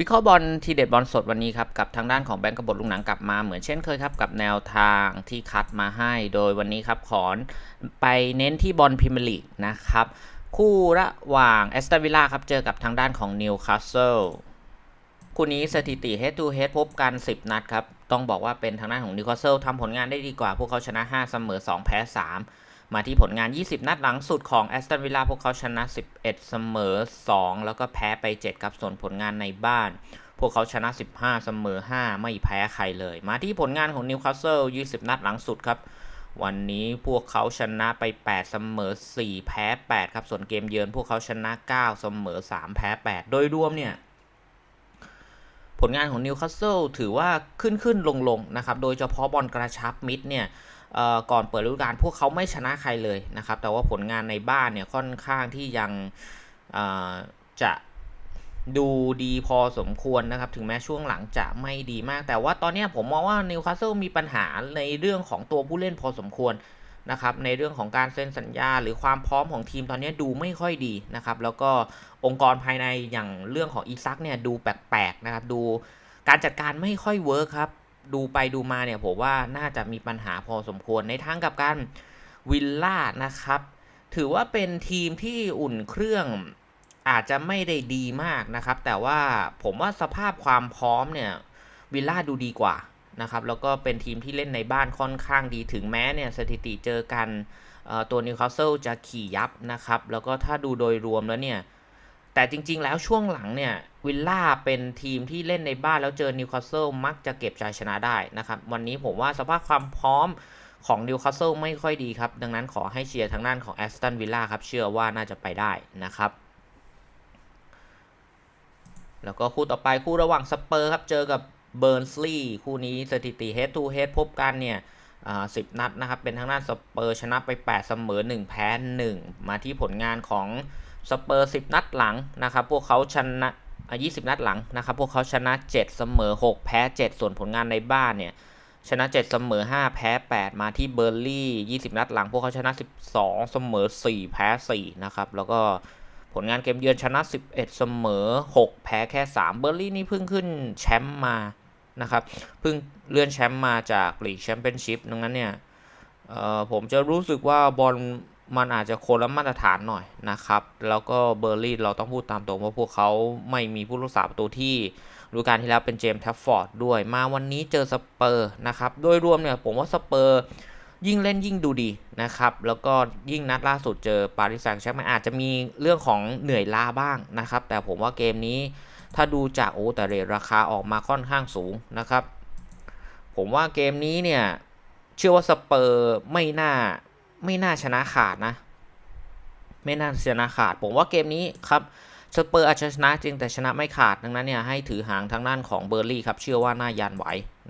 วิเคราะห์บอลทีเด็ดบอลสดวันนี้ครับกับทางด้านของแบงก์กบฏลุงหนังกลับมาเหมือนเช่นเคยครับกับแนวทางที่คัดมาให้ โดยวันนี้ครับขอไปเน้นที่บอลพรีเมียร์ลีกนะครับคู่ระหว่างแอสตันวิลล่าครับเจอกับทางด้านของนิวคาสเซิลคู่นี้สถิติ head to head พบกัน 10 นัดครับ ต้องบอกว่าเป็นทางด้านของนิวคาสเซิลทำผลงานได้ดีกว่า พวกเขาชนะ 5 เสมอ 2 แพ้ 3 มาที่ผลงาน 20 นัดหลังสุดของแอสตันวิลล่าพวกเขาชนะ 11 เสมอ 2 แล้วก็แพ้ไป 7 ครับ ส่วนผลงานในบ้าน พวกเขาชนะ 15 เสมอ 5 ไม่แพ้ใครเลย มาที่ผลงานของนิวคาสเซิล 20 นัดหลังสุดครับ วันนี้พวกเขาชนะไป 8 เสมอ 4 แพ้ 8 ครับ ส่วนเกมเยือนพวกเขาชนะ 9 เสมอ 3 แพ้ 8 โดยรวมเนี่ยผลงานของนิวคาสเซิลถือว่าขึ้นขึ้นลงลงนะครับ โดยเฉพาะบอลกระชับมิดเนี่ย ก่อนเปิดฤดูกาลพวกเขาไม่ชนะใครเลยนะครับ แต่ว่าผลงานในบ้านเนี่ยค่อนข้างที่ยังจะดูดีพอสมควรนะครับ ถึงแม้ช่วงหลังจะไม่ดีมาก แต่ว่าตอนนี้ผมมองว่านิวคาสเซิลมีปัญหาในเรื่องของตัวผู้เล่นพอสมควรนะครับในเรื่องของการเซ็นสัญญา หรือความพร้อมของทีมตอนนี้ดูไม่ค่อยดีนะครับ แล้วก็องค์กรภายในอย่างเรื่องของอีซักเนี่ยดูแปลกๆนะครับ ดูการจัดการไม่ค่อยเวิร์คครับ ดูไปดูมาเนี่ยผมว่าน่าจะมีปัญหาพอสมควรในทางกับการวิลล่านะครับ ถือว่าเป็นทีมที่อุ่นเครื่องอาจจะไม่ได้ดีมากนะครับ แต่ว่าผมว่าสภาพความพร้อมเนี่ยวิลล่าดูดีกว่านะครับ แล้วก็เป็นทีมที่เล่นในบ้านค่อนข้างดีถึงแม้เนี่ยสถิติเจอกันตัวนิวคาสเซิลจะขี่ยับนะครับ แล้วก็ถ้าดูโดยรวมแล้วเนี่ย แต่จริงๆแล้วช่วงหลังเนี่ย วิลล่าเป็นทีมที่เล่นในบ้านแล้วเจอนิวคาสเซิลมักจะเก็บชัยชนะได้นะครับ วันนี้ผมว่าสภาพความพร้อมของนิวคาสเซิลไม่ค่อยดีครับ ดังนั้นขอให้เชียร์ทางด้านของแอสตันวิลล่าครับ เชื่อว่าน่าจะไปได้นะครับ แล้วก็คู่ต่อไปคู่ระหว่างสเปอร์ครับ เจอกับเบิร์นสลีย์คู่นี้สถิติ head to head พบกันเนี่ยสิบนัดนะครับ เป็นทางด้านสเปอร์ชนะไป 8 เสมอ 1 แพ้ 1 มาที่ผลงานของสเปอร์ 10 นัดหลังนะครับ พวกเขาชนะ 20 นัดหลังนะครับพวกเขาชนะ 7 เสมอ 6 แพ้ 7 ส่วนผลงานในบ้านเนี่ยชนะ 7 เสมอ 5 แพ้ 8 มาที่เบอร์ลี่ 20 นัดหลัง พวกเขาชนะ 12 เสมอ 4 แพ้ 4 นะครับ แล้วก็ผลงานเกมเยือนชนะ 11 เสมอ 6 แพ้แค่ 3 เบอร์ลี่นี่เพิ่งขึ้นแชมป์มานะครับ เพิ่งเลื่อนแชมป์มาจากลีกแชมเปี้ยนชิพดังนั้นเนี่ยเอ่อผมจะรู้สึกว่าบอล มันอาจจะคนละมาตรฐานหน่อยนะครับ แล้วก็เบอร์ลี่เราต้องพูดตามตรงว่าพวกเขาไม่มีผู้รักษาประตูที่ฤดูกาลที่แล้วเป็นเจมส์แทฟฟอร์ดด้วยมาวันนี้เจอสเปอร์นะครับ โดยรวมเนี่ยผมว่าสเปอร์ยิ่งเล่นยิ่งดูดีนะครับ แล้วก็ยิ่งนัดล่าสุดเจอปารีสแซงต์แชร์กแมงอาจจะมีเรื่องของเหนื่อยล้าบ้างนะครับ แต่ผมว่าเกมนี้ถ้าดูจากโอ้แต่เรทราคาออกมาค่อนข้างสูงนะครับ ผมว่าเกมนี้เนี่ยเชื่อว่าสเปอร์ไม่น่า ไม่น่าชนะขาดนะ ไม่น่าชนะขาด ผมว่าเกมนี้ครับสเปอร์อาจจะชนะจริงแต่ชนะไม่ขาดดังนั้นเนี่ยให้ถือหางทางด้านของเบอร์ลี่ครับเชื่อว่าน่ายันไหว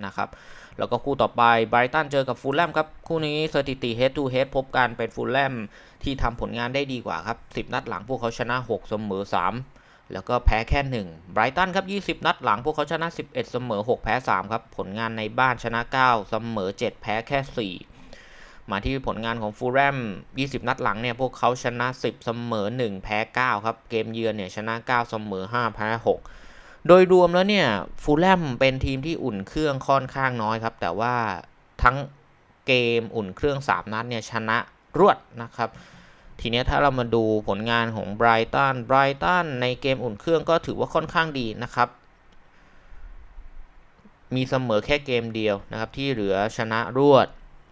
นะครับแล้วก็คู่ต่อไปไบรตันเจอกับฟูลแลมครับ คู่นี้สถิติ head to head พบกันเป็นฟูลแลมที่ทำผลงานได้ดีกว่าครับ 10 นัดหลังพวกเขาชนะ 6 เสมอ 3 แล้วก็แพ้แค่ 1ไบรตันครับ 20 นัดหลังพวกเขาชนะ 11 เสมอ 6 แพ้ 3 ครับ ผลงานในบ้านชนะ 9 เสมอ 7 แพ้แค่ 4 มาที่ผลงานของฟูลแลม20 นัดหลังเนี่ยพวกเขาชนะ 10 เสมอ 1 แพ้ 9 ครับ เกมเยือนเนี่ยชนะ 9 เสมอ 5 แพ้ 6 โดยรวมแล้วเนี่ยฟูลแลมเป็นทีมที่อุ่นเครื่องค่อนข้างน้อยครับ แต่ว่าทั้งเกมอุ่นเครื่อง 3 นัดเนี่ยชนะรวดนะครับ ทีนี้ถ้าเรามาดูผลงานของไบรตันไบรตันในเกมอุ่นเครื่องก็ถือว่าค่อนข้างดีนะครับมีเสมอแค่เกมเดียวนะครับที่เหลือชนะรวด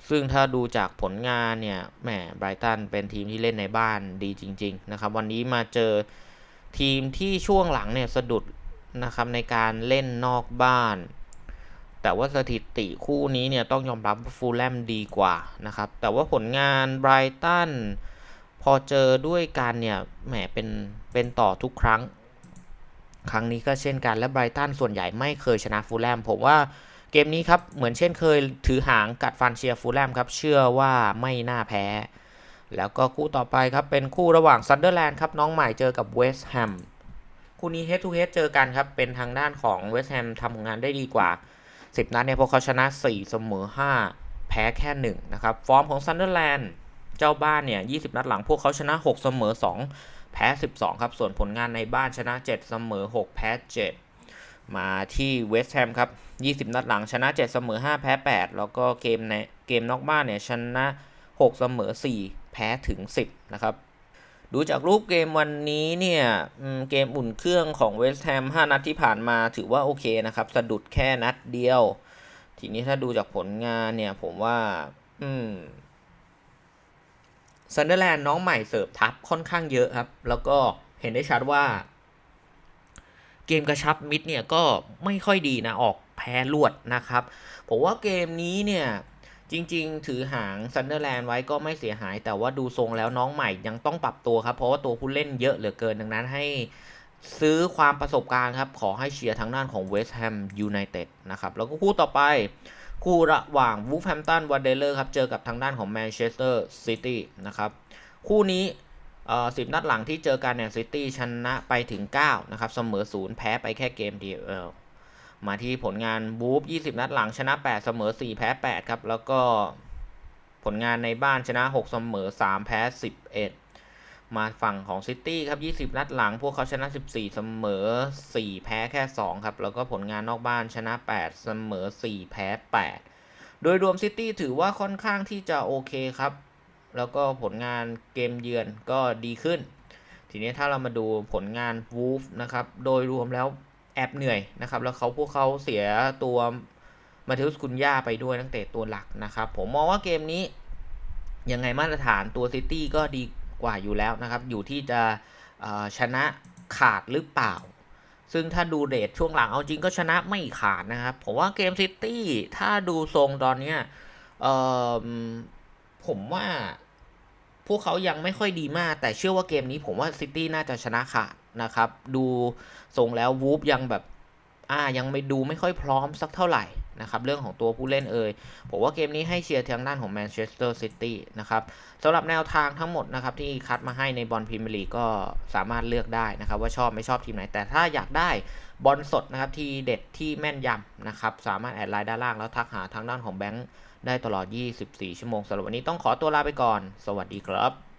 ซึ่งถ้าดูจากผลงานเนี่ยแหมไบรตันเป็นทีมที่เล่นในบ้านดีจริง ๆ นะครับ วันนี้มาเจอทีมที่ช่วงหลังเนี่ยสะดุดนะครับในการเล่นนอกบ้าน แต่ว่าสถิติคู่นี้เนี่ยต้องยอมรับฟูลแลมดีกว่านะครับ แต่ว่าผลงานไบรตันพอเจอด้วยกันเนี่ยแหมเป็นเป็นต่อทุกครั้ง ครั้งนี้ก็เช่นกันและไบรตันส่วนใหญ่ไม่เคยชนะฟูลแลมผมว่า เกมนี้ครับ เหมือนเช่นเคยถือหางกัดฟันเชียร์ฟูลแลมครับ เชื่อว่าไม่น่าแพ้ แล้วก็คู่ต่อไปครับ เป็นคู่ระหว่างซันเดอร์แลนด์ครับ น้องใหม่เจอกับเวสต์แฮมคู่นี้ head to head เจอกันครับ เป็นทางด้านของเวสต์แฮมทำงานได้ดีกว่า 10 นัดเนี่ยพวกเขาชนะ 4 เสมอ 5 แพ้แค่ 1 นะครับ ฟอร์มของซันเดอร์แลนด์เจ้าบ้านเนี่ย 20 นัดหลังพวกเขาชนะ 6 เสมอ 2 แพ้ 12 ครับ ส่วนผลงานในบ้านชนะ 7 เสมอ 6 แพ้ 7 มาที่เวสต์แฮมครับ 20 นัดหลังชนะ 7 เสมอ 5 แพ้ 8 แล้วก็เกมในเกมนอกบ้านเนี่ยชนะ 6 เสมอ 4 แพ้ถึง 10 นะครับ ดูจากรูปเกมวันนี้เนี่ยเกมอุ่นเครื่องของเวสต์แฮม 5 นัดที่ผ่านมาถือว่าโอเคนะครับ สะดุดแค่นัดเดียว ทีนี้ถ้าดูจากผลงานเนี่ยผมว่า อืมซันเดอร์แลนด์น้องใหม่เสิร์ฟทับค่อนข้างเยอะครับ แล้วก็เห็นได้ชัดว่า เกมกระชับมิดเนี่ยก็ไม่ค่อยดีนะออกแพ้รวดนะครับ ผมว่าเกมนี้เนี่ยจริงๆ ถือหางซันเดอร์แลนด์ไว้ก็ไม่เสียหาย แต่ว่าดูทรงแล้วน้องใหม่ยังต้องปรับตัวครับ เพราะว่าตัวผู้เล่นเยอะเหลือเกินดังนั้นให้ซื้อความประสบการณ์ครับ ขอให้เชียร์ทางด้านของเวสต์แฮมยูไนเต็ดนะครับ แล้วก็คู่ต่อไป คู่ระหว่างวูฟแฮมตันวันเดเลอร์ครับ เจอกับทางด้านของแมนเชสเตอร์ซิตี้นะครับ คู่นี้ สิบนัดหลังที่เจอกันเนี่ยซิตี้ชนะไปถึง 9 นะครับ เสมอศูนย์แพ้ไปแค่เกมเดียวมาที่ผลงานบูฟ20 นัดหลังชนะ 8 เสมอ 4 แพ้ 8 ครับ แล้วก็ผลงานในบ้านชนะ 6 เสมอ 3 แพ้ 11 มาฝั่งของซิตี้ครับ 20 นัดหลัง พวกเขาชนะ 14 เสมอ 4 แพ้แค่ 2 ครับ แล้วก็ผลงานนอกบ้านชนะ 8 เสมอ 4 แพ้ 8 โดยรวมซิตี้ถือว่าค่อนข้างที่จะโอเคครับ แล้วก็ผลงานเกมเยือนก็ดีขึ้น ทีนี้ถ้าเรามาดูผลงานวูฟนะครับ โดยรวมแล้วแอบเหนื่อยนะครับ แล้วเขาพวกเขาเสียตัวมาเทอุสกุนย่าไปด้วยตั้งแต่ตัวหลักนะครับ ผมมองว่าเกมนี้ ยังไงมาตรฐานตัวซิตี้ก็ดีกว่าอยู่แล้วนะครับ อยู่ที่จะชนะขาดหรือเปล่า ซึ่งถ้าดูเดทช่วงหลังเอาจริงก็ชนะไม่ขาดนะครับ ผมว่าเกมซิตี้ถ้าดูทรงตอนเนี้ยผมว่า พวกเขายังไม่ค่อยดีมาก แต่เชื่อว่าเกมนี้ผมว่าซิตี้น่าจะชนะขาดนะครับ ดูทรงแล้ววูฟยังแบบ อ่ายังไม่ดูไม่ค่อยพร้อมสักเท่าไหร่นะครับเรื่องของตัวผู้เล่นเอ่ยผมว่าเกมนี้ให้เชียร์ทางด้านของแมนเชสเตอร์ซิตี้นะครับสำหรับแนวทางทั้งหมดนะครับที่คัดมาให้ในบอลพรีเมียร์ลีกก็สามารถเลือกได้นะครับว่าชอบไม่ชอบทีมไหน แต่ถ้าอยากได้บอลสดนะครับที่เด็ดที่แม่นยำนะครับสามารถแอดไลน์ด้านล่างแล้วทักหาทางด้านของแบงค์ได้ตลอด 24 ชั่วโมงสำหรับวันนี้ต้องขอตัวลาไปก่อน สวัสดีครับ